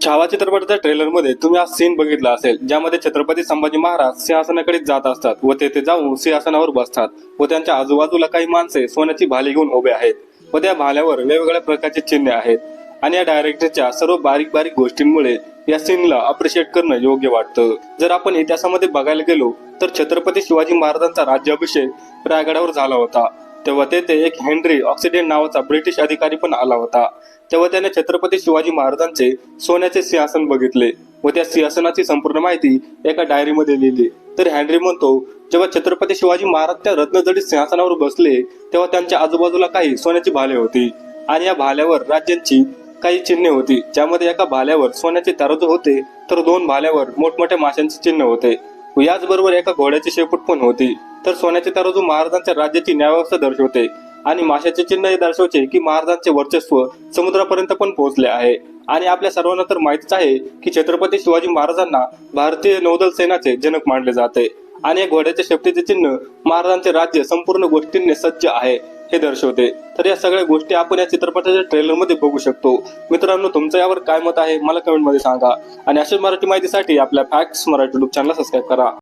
छावा चित्रपटाच्या ट्रेलरमध्ये तुम्ही हा सीन बघितला असेल ज्यामध्ये छत्रपती संभाजी महाराज सिंहासनाकडे जात असतात व तेथे जाऊन सिंहासनावर बसतात व त्यांच्या आजूबाजूला काही माणसे सोन्याची भाली घेऊन उभे आहेत व त्या भाल्यावर वेगवेगळ्या प्रकारचे चिन्हे आहेत. आणि या डायरेक्टरच्या सर्व बारीक बारीक गोष्टींमुळे या सीनला अप्रिशिएट करणं योग्य वाटतं. जर आपण इतिहासामध्ये बघायला गेलो तर छत्रपती शिवाजी महाराजांचा राज्याभिषेक रायगडावर झाला होता. तेव्हा तेथे एक हेनरी ऑक्सिडेंट नावाचा ब्रिटिश अधिकारी पण आला होता. तेव्हा त्याने छत्रपती शिवाजी महाराजांचे सोन्याचे सिंहासन बघितले व त्या सिंहासनाची संपूर्ण माहिती एका डायरीमध्ये लिहिली. तर हॅनरी म्हणतो जेव्हा छत्रपती शिवाजी महाराज त्या रत्नजडीत सिंहासनावर बसले तेव्हा त्यांच्या आजूबाजूला काही सोन्याची भाले होती आणि या भाल्यावर राज्यांची काही चिन्हे होती. ज्यामध्ये एका भाल्यावर सोन्याचे तारजू होते तर दोन भाल्यावर मोठमोठ्या माशांचे चिन्ह होते. याचबरोबर एका घोड्याची शेपूट पण होती. तर सोन्याचे तराजू महाराजांच्या राज्याची न्यायव्यवस्था दर्शवते आणि माशाचे चिन्ह हे दर्शवते की महाराजांचे वर्चस्व समुद्रापर्यंत पण पोहोचले आहे. आणि आपल्या सर्वांना तर माहितीच आहे की छत्रपती शिवाजी महाराजांना भारतीय नौदल सेनाचे जनक मानले जाते. आणि घोड्याच्या शेपटीचे चिन्ह महाराजांचे राज्य संपूर्ण गोष्टींनी सज्ज आहे. हे दर्शवते. तर या सगळ्या गोष्टी आपण या चित्रपटाच्या ट्रेलरमध्ये बघू शकतो. मित्रांनो तुमचं यावर काय मत आहे? मला कमेंटमध्ये सांगा. आणि अशाच मराठी माहितीसाठी आपल्या facts Marathi YouTube channel subscribe करा.